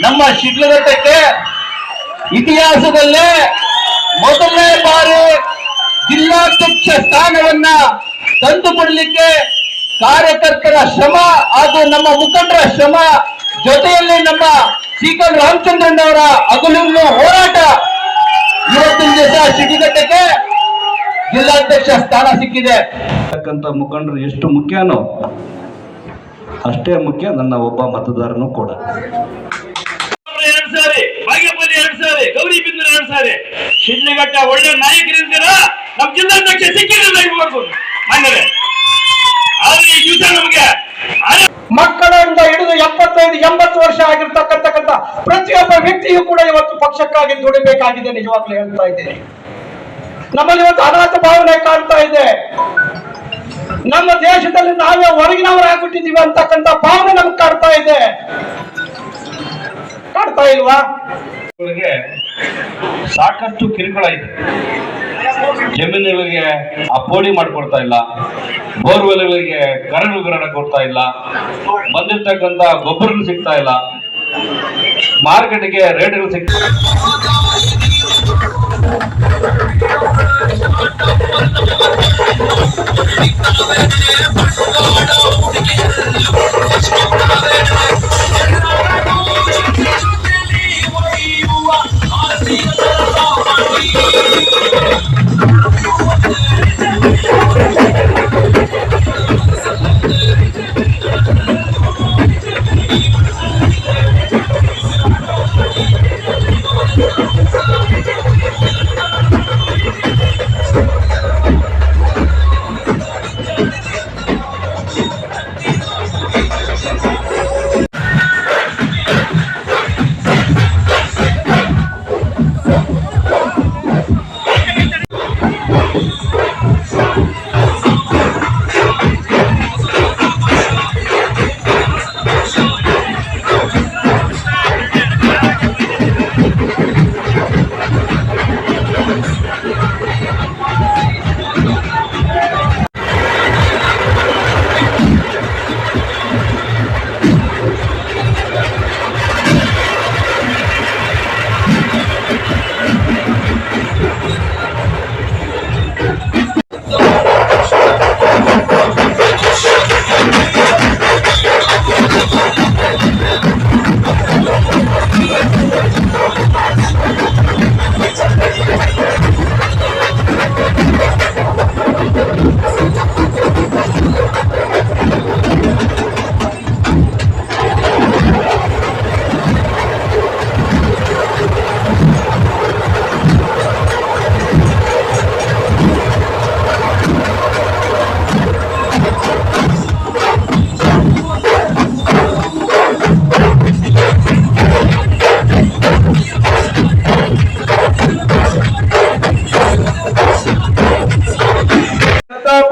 ನಮ್ಮ ಶಿಡ್ಲಘಟ್ಟಕ್ಕೆ ಇತಿಹಾಸದಲ್ಲೇ ಮೊದಲನೇ ಬಾರಿ ಜಿಲ್ಲಾಧ್ಯಕ್ಷ ಸ್ಥಾನವನ್ನ ತಂದುಕೊಡ್ಲಿಕ್ಕೆ ಕಾರ್ಯಕರ್ತರ ಶ್ರಮ ಹಾಗೂ ನಮ್ಮ ಮುಖಂಡರ ಶ್ರಮ ಜೊತೆಯಲ್ಲಿ ನಮ್ಮ ಸೀಕಲ್ ರಾಮಚಂದ್ರನ್ ಅವರ ಹಗಲಿರುಳು ಹೋರಾಟ ಇವತ್ತಿನ ದಿವಸ ಶಿಡ್ಲಘಟ್ಟಕ್ಕೆ ಜಿಲ್ಲಾಧ್ಯಕ್ಷ ಸ್ಥಾನ ಸಿಕ್ಕಿದೆ. ಮುಖಂಡರು ಎಷ್ಟು ಮುಖ್ಯನೋ ಅಷ್ಟೇ ಮುಖ್ಯ ನನ್ನ ಒಬ್ಬ ಮತದಾರನು ಕೂಡ ಎರಡ್ ಸಾರಿ ಬಾಗೇಪಲ್ಲಿ ಎರಡ್ ಸಾರಿ ಗೌರಿಬಿದನೂರು ಎರಡ್ ಸಾರಿ ಶಿಡ್ಲಘಟ್ಟ ಒಳ್ಳೆ ನಾಯಕರಿದ್ದೀರ ನಮ್ ಜಿಲ್ಲಾಧ್ಯಕ್ಷ ಸಿಕ್ಕಿದ್ರೆ ಮಾಡ್ಬೋದು ಮನೆಯಲ್ಲೇ ಆದ್ರೆ ಈ ದಿವಸ ನಮ್ಗೆ ಮಕ್ಕಳಿಂದ ಹಿಡಿದು ಎಪ್ಪತ್ತೈದು ಎಂಬತ್ತು ವರ್ಷ ಆಗಿರ್ತಕ್ಕಂತಕ್ಕಂಥ ಪ್ರತಿಯೊಬ್ಬ ವ್ಯಕ್ತಿಯು ಕೂಡ ಇವತ್ತು ಪಕ್ಷಕ್ಕಾಗಿ ದುಡಿಬೇಕಾಗಿದೆ ನಿಜವಾಗ್ಲೂ ಹೇಳ್ತಾ ಇದ್ದೇನೆ. ನಮ್ಮಲ್ಲಿ ಇವತ್ತು ಅನಾಥ ಭಾವನೆ ಕಾಣ್ತಾ ಇದೆ. ನಮ್ಮ ದೇಶದಲ್ಲಿ ನಾವೇ ಹೊರಗಿನವರಾಗ್ಬಿಟ್ಟಿದೀವಿ ಅಂತಕ್ಕಂಥ ಭಾವನೆ ನಮ್ಗೆ ಕಾಡ್ತಾ ಇದೆ. ಕಾಡ್ತಾ ಇಲ್ವಾ? ಸಾಕಷ್ಟು ಕಿರುಕುಳ ಇದೆ. ಜಮೀನುಗಳಿಗೆ ಆ ಪೋಡಿ ಮಾಡಿಕೊಡ್ತಾ ಇಲ್ಲ. ಬೋರ್ವೆಲ್ಗಳಿಗೆ ಕರೆಂಟ್ ವಿತರಣೆ ಕೊಡ್ತಾ ಇಲ್ಲ. ಬಂದಿರ್ತಕ್ಕಂಥ ಗೊಬ್ಬರಗಳು ಸಿಗ್ತಾ ಇಲ್ಲ. ಮಾರ್ಕೆಟ್ಗೆ ರೇಟ್ಗಳು ಸಿಗ್ತಾ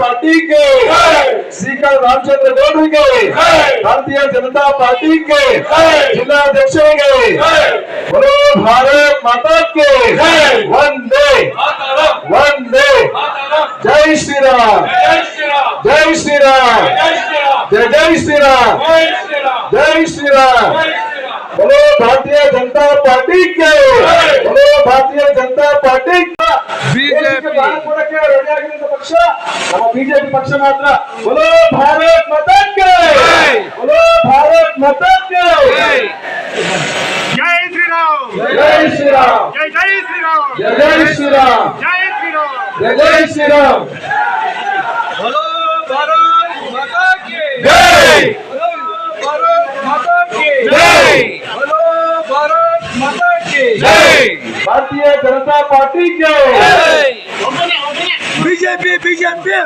पार्टी के। सीकर रामचंद्र गौड़ के। भारतीय जनता पार्टी के। जिला अध्यक्ष के बोलो, भारत माता के। वंदे। वंदे। जय श्री राम जय श्री राम जय जय श्री राम जय श्री राम बोलो, भारतीय जनता पार्टी के। बोलो, भारतीय जनता पार्टी ಬಿಜೆಪಿ ಪಕ್ಷ ನಮ್ಮ ಬಿಜೆಪಿ ಪಕ್ಷ ಮಾತ್ರ ಬಲೋ ಭಾರತ್ ಮತಕ್ಕೆ ಬಲೋ ಭಾರತ್ ಮತಕ್ಕೆ ಜೈ ಶ್ರೀರಾಮ್ ಜೈ ಶ್ರೀರಾಮ್ ಜೈ ಜೈ ಶ್ರೀರಾಮ್ ಜೈ ಶ್ರೀರಾಮ್ ಜೈ ಶ್ರೀರಾಮ್ ಜೈ Shriram Bharatiya Janata party BJP BJP.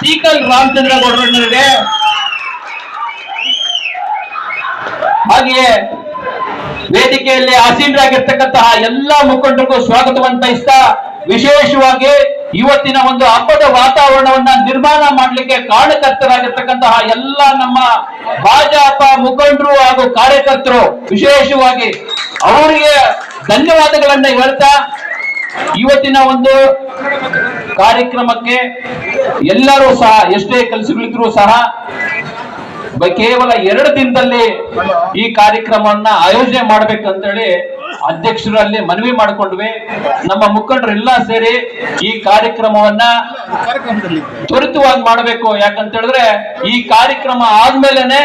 Seekal Ramachandra ಗೌಡರಣ್ಣರಿಗೆ ಹಾಗೆಯೇ ವೇದಿಕೆಯಲ್ಲಿ ಆಸೀನರಾಗಿರ್ತಕ್ಕಂತಹ ಎಲ್ಲ ಮುಖಂಡರಿಗೂ ಸ್ವಾಗತವಂತ ಇಷ್ಟ ವಿಶೇಷವಾಗಿ ಇವತ್ತಿನ ಒಂದು ಹಬ್ಬದ ವಾತಾವರಣವನ್ನ ನಿರ್ಮಾಣ ಮಾಡಲಿಕ್ಕೆ ಕಾರಣಕರ್ತರಾಗಿರ್ತಕ್ಕಂತಹ ಎಲ್ಲ ನಮ್ಮ ಭಾಜಪ ಮುಖಂಡರು ಹಾಗೂ ಕಾರ್ಯಕರ್ತರು ವಿಶೇಷವಾಗಿ ಅವರಿಗೆ ಧನ್ಯವಾದಗಳನ್ನ ಹೇಳ್ತಾ ಇವತ್ತಿನ ಒಂದು ಕಾರ್ಯಕ್ರಮಕ್ಕೆ ಎಲ್ಲರೂ ಸಹ, ಎಷ್ಟೇ ಕೆಲಸಗಳಿದ್ರು ಸಹ ಕೇವಲ ಎರಡು ದಿನದಲ್ಲಿ ಈ ಕಾರ್ಯಕ್ರಮವನ್ನ ಆಯೋಜನೆ ಮಾಡ್ಬೇಕಂತೇಳಿ ಅಧ್ಯಕ್ಷರಲ್ಲಿ ಮನವಿ ಮಾಡಿಕೊಂಡ್ವಿ. ನಮ್ಮ ಮುಖಂಡರೆಲ್ಲ ಸೇರಿ ಈ ಕಾರ್ಯಕ್ರಮವನ್ನ ತ್ವರಿತವಾಗಿ ಮಾಡಬೇಕು. ಯಾಕಂತ ಹೇಳಿದ್ರೆ ಈ ಕಾರ್ಯಕ್ರಮ ಆದ್ಮೇಲೆನೆ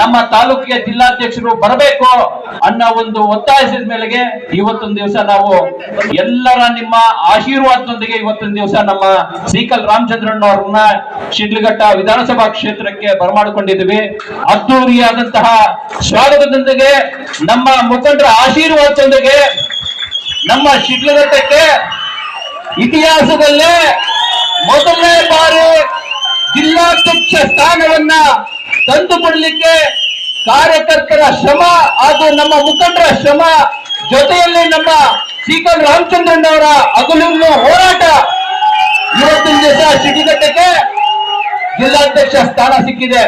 ನಮ್ಮ ತಾಲೂಕಿಗೆ ಜಿಲ್ಲಾಧ್ಯಕ್ಷರು ಬರಬೇಕು ಅನ್ನೋ ಒಂದು ಒತ್ತಾಯಿಸಿದ ಮೇಲೆಗೆ ಇವತ್ತೊಂದು ದಿವಸ ನಾವು ಎಲ್ಲರ ನಿಮ್ಮ ಆಶೀರ್ವಾದದೊಂದಿಗೆ ಇವತ್ತೊಂದು ದಿವಸ ನಮ್ಮ ಸೀಕಲ್ ರಾಮಚಂದ್ರಣ್ಣವ್ರನ್ನ ಶಿಡ್ಲಘಟ್ಟ ವಿಧಾನಸಭಾ ಕ್ಷೇತ್ರಕ್ಕೆ ಬರಮಾಡಿಕೊಂಡಿದ್ದೀವಿ. ಅದ್ದೂರಿಯಾದಂತಹ ಸ್ವಾಗತದೊಂದಿಗೆ ನಮ್ಮ ಮುಖಂಡರ ಆಶೀರ್ವಾದದೊಂದಿಗೆ ನಮ್ಮ ಶಿಡ್ಲಘಟ್ಟಕ್ಕೆ ಇತಿಹಾಸದಲ್ಲೇ ಮೊದಲನೇ ಬಾರಿ ಜಿಲ್ಲಾಧ್ಯಕ್ಷ ಸ್ಥಾನವನ್ನ ತಂದುಕೊಡ್ಲಿಕ್ಕೆ ಕಾರ್ಯಕರ್ತರ ಶ್ರಮ ಹಾಗೂ ನಮ್ಮ ಮುಖಂಡರ ಶ್ರಮ ಜೊತೆಯಲ್ಲಿ ನಮ್ಮ ಸೀಕಲ್ ರಾಮಚಂದ್ರನ್ ಅವರ ಅಗಲಿನ ಹೋರಾಟ ಇವತ್ತಿನ ದಿವಸ ಶಿಡ್ಲಘಟ್ಟಕ್ಕೆ ಜಿಲ್ಲಾಧ್ಯಕ್ಷ ಸ್ಥಾನ ಸಿಕ್ಕಿದೆ.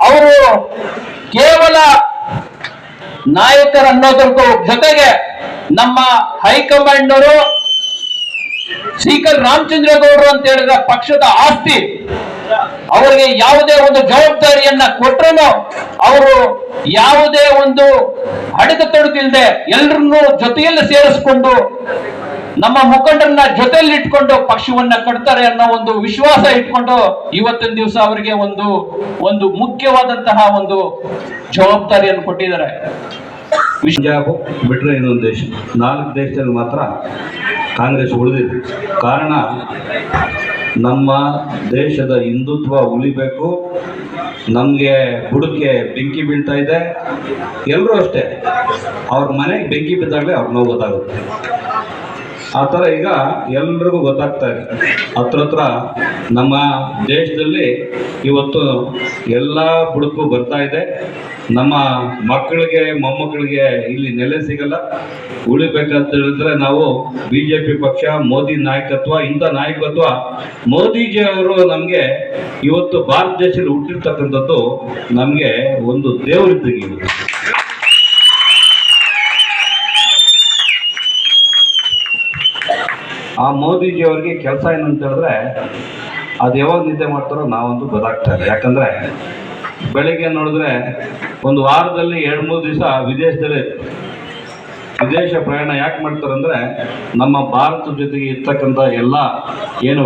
ಅವರು ಕೇವಲ ನಾಯಕರು ಅನ್ನೋದಕ್ಕೂ ಜೊತೆಗೆ ನಮ್ಮ ಹೈಕಮಾಂಡ್ ಅವರು ಸೀಕಲ್ ರಾಮಚಂದ್ರ ಗೌಡರು ಅಂತ ಹೇಳಿದ್ರೆ ಪಕ್ಷದ ಆಸ್ತಿ, ಅವರಿಗೆ ಯಾವುದೇ ಒಂದು ಜವಾಬ್ದಾರಿಯನ್ನ ಕೊಟ್ಟರು ಅವರು ಯಾವುದೇ ಒಂದು ಅಡೆತೊಡಕಿಲ್ಲದೆ ಎಲ್ಲರನ್ನೂ ಜೊತೆಯಲ್ಲಿ ಸೇರಿಸಿಕೊಂಡು ನಮ್ಮ ಮುಖಂಡರನ್ನ ಜೊತೆಯಲ್ಲಿ ಇಟ್ಕೊಂಡು ಪಕ್ಷವನ್ನ ಕಟ್ತಾರೆ ಅನ್ನೋ ಒಂದು ವಿಶ್ವಾಸ ಇಟ್ಕೊಂಡು ಇವತ್ತಿನ ದಿವಸ ಅವರಿಗೆ ಒಂದು ಒಂದು ಮುಖ್ಯವಾದಂತಹ ಒಂದು ಜವಾಬ್ದಾರಿಯನ್ನು ಕೊಟ್ಟಿದ್ದಾರೆ. ಪಂಜಾಬ್ ಬಿಟ್ರೆ ಇನ್ನೊಂದು ದೇಶ. ನಾಲ್ಕು ದೇಶದಲ್ಲಿ ಮಾತ್ರ ಕಾಂಗ್ರೆಸ್ ಉಳಿದಿದೆ. ಕಾರಣ, ನಮ್ಮ ದೇಶದ ಹಿಂದುತ್ವ ಉಳಿಬೇಕು. ನಮಗೆ ಬುಡಕ್ಕೆ ಬೆಂಕಿ ಬೀಳ್ತಾ ಇದೆ. ಎಲ್ಲರೂ ಅಷ್ಟೇ. ಅವ್ರ ಮನೆಗೆ ಬೆಂಕಿ ಬಿದ್ದಾಗಲೇ ಅವ್ರ ನೋವು ಗೊತ್ತಾಗುತ್ತೆ. ಆ ಥರ ಈಗ ಎಲ್ರಿಗೂ ಗೊತ್ತಾಗ್ತಾ ಇದೆ. ಹತ್ರ ಹತ್ರ ನಮ್ಮ ದೇಶದಲ್ಲಿ ಇವತ್ತು ಎಲ್ಲ ಬುಡಕ್ಕೂ ಬರ್ತಾ ಇದೆ. ನಮ್ಮ ಮಕ್ಕಳಿಗೆ, ಮೊಮ್ಮಕ್ಕಳಿಗೆ ಇಲ್ಲಿ ನೆಲೆ ಸಿಗಲ್ಲ. ಉಳಿಬೇಕಂತ ಹೇಳಿದ್ರೆ ನಾವು ಬಿ ಜೆ ಪಿ ಪಕ್ಷ, ಮೋದಿ ನಾಯಕತ್ವ, ಇಂಥ ನಾಯಕತ್ವ, ಮೋದಿಜಿ ಅವರು ನಮಗೆ ಇವತ್ತು ಭಾರತ ದೇಶದಲ್ಲಿ ಹುಟ್ಟಿರ್ತಕ್ಕಂಥದ್ದು ನಮಗೆ ಒಂದು ದೇವರಿದ್ದಂಗೆ ಇವತ್ತು ಆ ಮೋದಿಜಿ ಅವರಿಗೆ ಕೆಲಸ ಏನಂತ ಹೇಳಿದ್ರೆ ಅದು ಯಾವಾಗ ನಿದ್ದೆ ಮಾಡ್ತಾರೋ ನಾವೊಂದು ಗೊತ್ತಾಗ್ತಾ ಇಲ್ಲ ಯಾಕಂದ್ರೆ ಬೆಳಿಗ್ಗೆ ನೋಡಿದ್ರೆ ಒಂದು ವಾರದಲ್ಲಿ ಎರಡು, ಮೂರು ದಿವಸ ವಿದೇಶದಲ್ಲಿ ವಿದೇಶ ಪ್ರಯಾಣ ಯಾಕೆ ಮಾಡ್ತಾರೆ ನಮ್ಮ ಭಾರತದ ಜೊತೆಗೆ ಇರ್ತಕ್ಕಂಥ ಎಲ್ಲ ಏನು